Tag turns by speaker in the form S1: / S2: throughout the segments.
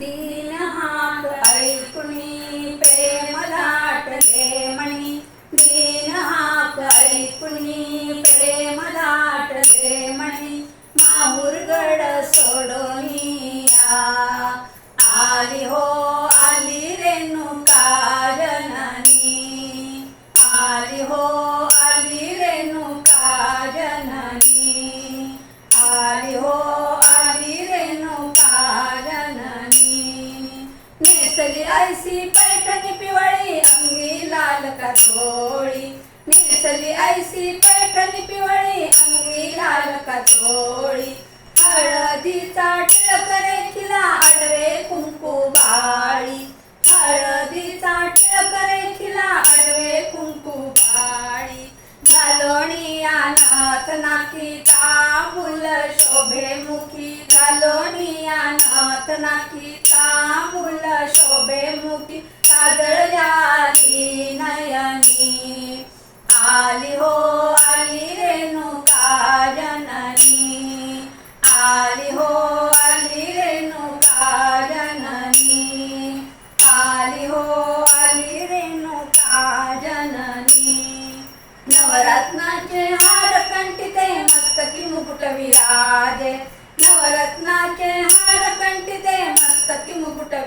S1: दीन हाक ऐकुणी प्रेम दाटले मणी. दीन हाक ऐकुणी प्रेम दाटले मणी. माहुरगड सोडो ऐसी पैठणी पिवळी अंगी लाल कातोळी नेसली ऐसी पैठणी पिवळी अंगी लाल कातोळी हळदीचा टिळक रेखिला आडवे कुंकू बाळी. हळदीचा टिळक रेखिला आडवे कुंकू बाळी. घालोणी अनाथ नाकी तांबूल शोभे मुखी घालोणी नाकी तांबूल शोभे मुठी काजळ्याली नयनी. आली हो आली रेणुका जननी? आली हो आली रेणुका जननी? आली हो आली रेणुका जननी? नवरत्न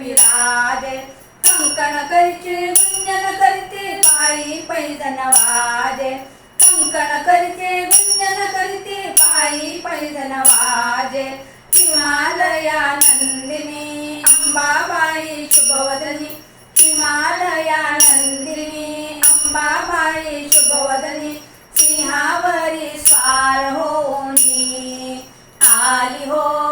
S1: विराजे. कंकण करीचे गुंजन करीते पायी पैजन वाजे कंकण करीचे गुंजन करीते पायी पैजन वाजे हिमालया नंदिनी अंबाबाई शुभवदनी हिमालया नंदिनी अंबाबाई शुभवदनी सिंहावरी स्वार होनी आली हो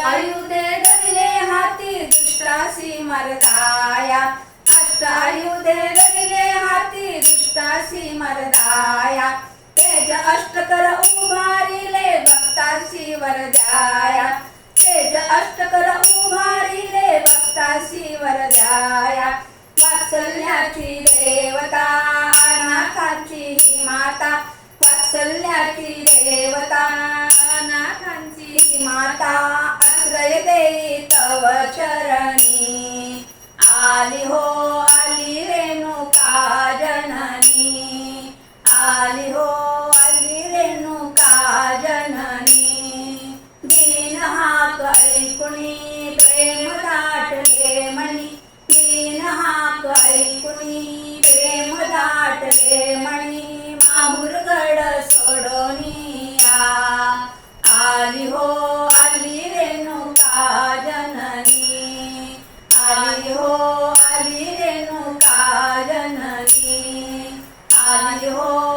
S1: अष्टायुधे धरले हाती दुष्टासी मरदाया. अष्टायुधे धरले हाती दुष्टासी मरदाया. तेज अष्टकर उभारिले भक्तासी वरदाया. तेज अष्टकर उभारिले भक्तासी वरदाया. वात्सल्याची देवता अनाथांची ही माता. वात्सल्याची देवता नाथांची ही माता. आश्रय देई तव चरणी आली हो आली रेणुका जननी? आली हो आली रेणुका जननी? दीन हाक ऐकुणी प्रेम दाटले मणी? दीन हाक ऐकुणी प्रेम दाटले मणी? माहुरगड सोडोनिया. आली हो Hallelujah.